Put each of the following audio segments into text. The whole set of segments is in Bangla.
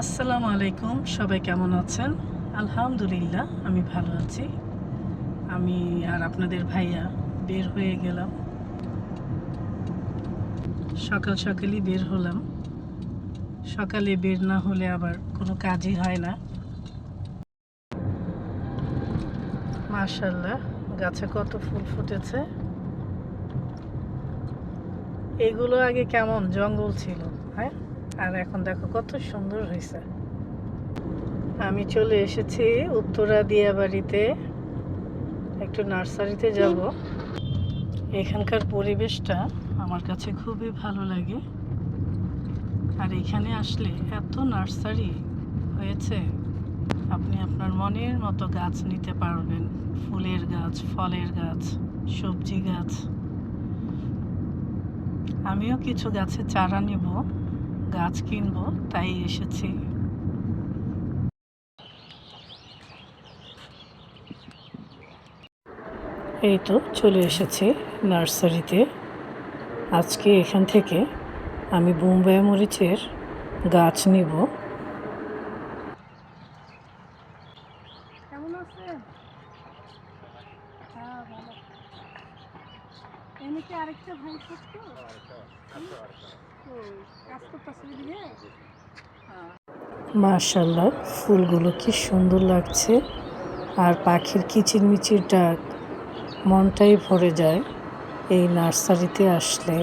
আসসালামু আলাইকুম, সবাই কেমন আছেন? আলহামদুলিল্লাহ, আমি ভালো আছি। আমি আর আপনাদের ভাইয়া বের হয়ে গেলাম। সকাল সকালই বের হলাম। সকালে বের না হলে আবার কোনো কাজই হয় না। মাশাল্লাহ গাছে কত ফুল ফুটেছে। এগুলো আগে কেমন জঙ্গল ছিল হ্যাঁ? আর এখন দেখো কত সুন্দর হয়েছে। আমি চলে এসেছি উত্তরা দিয়া বাড়িতে, একটু নার্সারিতে যাব। এখানকার পরিবেশটা আমার কাছে খুবই ভালো লাগে। আর এখানে আসলে এত নার্সারি হয়েছে, আপনি আপনার মনের মতো গাছ নিতে পারবেন। ফুলের গাছ, ফলের গাছ, সবজি গাছ। আমিও কিছু গাছের চারা নিব। গাছ কিনবো তাই এসেছি। এই তো চলে এসেছি নার্সারিতে। আজকে এখান থেকে আমি বোম্বাই মরিচের গাছ নিব। কেমন আছে হ্যাঁ আরেকটা ভাই করতো মাশাল্লাহ ফুলগুলো কি সুন্দর লাগছে। আর পাখির কিচিরমিচির ডাক মনটাই ভরে যায় এই নার্সারিতে আসলে।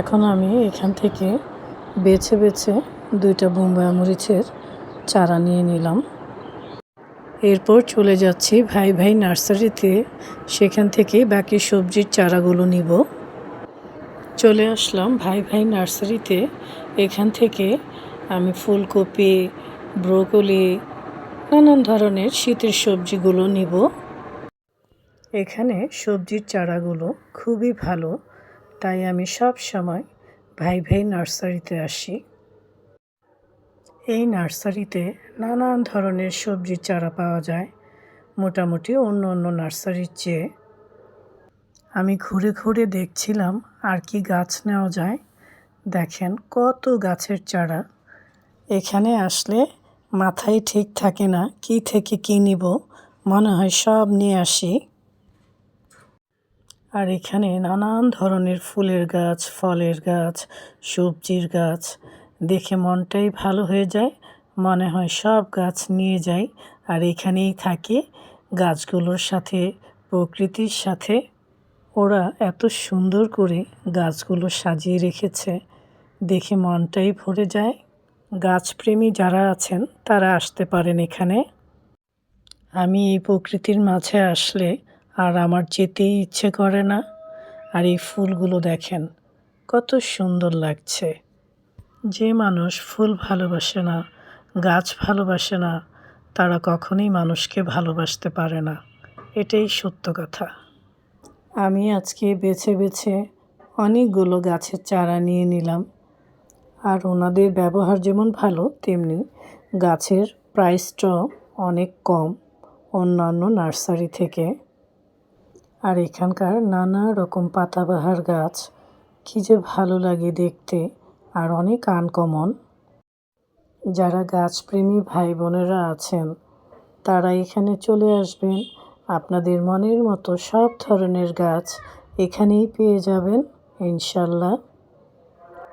এখন আমি এখান থেকে বেছে বেছে দুইটা বোম্বাই মরিচের চারা নিয়ে নিলাম। এরপর চলে যাচ্ছি ভাই ভাই নার্সারিতে। সেখান থেকে বাকি সবজির চারাগুলো নিব। চলে আসলাম ভাই ভাই নার্সারিতে। এখান থেকে আমি ফুলকপি, ব্রোকলি, নানান ধরনের শীতের সবজিগুলো নিব। এখানে সবজির চারাগুলো খুবই ভালো, তাই আমি সব সময় ভাই ভাই নার্সারিতে আসি। এই নার্সারিতে নানান ধরনের সবজির চারা পাওয়া যায়, মোটামুটি অন্য অন্য নার্সারির চেয়ে। আমি ঘুরে ঘুরে দেখছিলাম আর কি গাছ নেওয়া যায়। দেখেন কত গাছের চারা। এখানে আসলে মাথায় ঠিক থাকে না কি থেকে কী নিব, মনে হয় সব নিয়ে আসি। আর এখানে নানান ধরনের ফুলের গাছ, ফলের গাছ, সবজির গাছ দেখে মনটাই ভালো হয়ে যায়, মনে হয় সব গাছ নিয়ে যাই। আর এখানেই থাকি, গাছগুলোর সাথে, প্রকৃতির সাথে। ওরা এত সুন্দর করে গাছগুলো সাজিয়ে রেখেছে। দেখে মনটাই ভরে যায়। গাছপ্রেমী যারা আছেন, তারা আসতে পারেন এখানে। আমি এই প্রকৃতির মাঝে আসলে আর আমার যেতেই ইচ্ছে করে না। আর এই ফুলগুলো দেখেন, কত সুন্দর লাগছে। যে মানুষ ফুল ভালোবাসে না, গাছ ভালোবাসে না, তারা কখনোই মানুষকে ভালোবাসতে পারে না। এটাই সত্য কথা। আমি আজকে বেছে বেছে অনেকগুলো গাছের চারা নিয়ে নিলাম। আর ওনাদের ব্যবহার যেমন ভালো, তেমনি গাছের প্রাইসটাও অনেক কম অন্যান্য নার্সারি থেকে। আর এখানকার নানা রকম পাতাবাহার গাছ, কী যে ভালো লাগে দেখতে। আর অনেক আনকমন। যারা গাছপ্রেমী ভাই বোনেরা আছেন, তারা এখানে চলে আসবেন। আপনাদের মনের মতো সব ধরনের গাছ এখানেই পেয়ে যাবেন, ইনশাল্লাহ।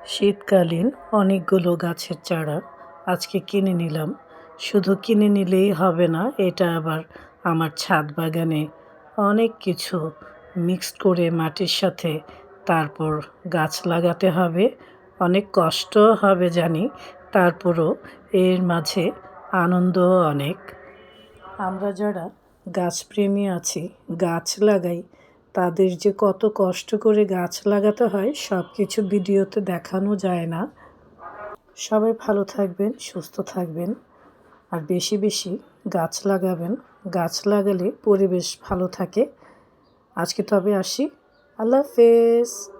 শীতকালীন অনেকগুলো গাছের চারা আজকে কিনে নিলাম। শুধু কিনে নিলেই হবে না, এটা আবার আমার ছাদ বাগানে অনেক কিছু মিক্সড করে মাটির সাথে তারপর গাছ লাগাতে হবে। অনেক কষ্ট হবে জানি, তারপরও এর মাঝে আনন্দও অনেক। আমরা যারা গাছপ্রেমী আছি, গাছ লাগাই, তাদের যে কত কষ্ট করে গাছ লাগাতে হয় সব কিছু ভিডিওতে দেখানো যায় না। সবাই ভালো থাকবেন, সুস্থ থাকবেন, আর বেশি বেশি গাছ লাগাবেন। গাছ লাগালে পরিবেশ ভালো থাকে। আজকে তবে আসি। আল্লাহ হাফেজ।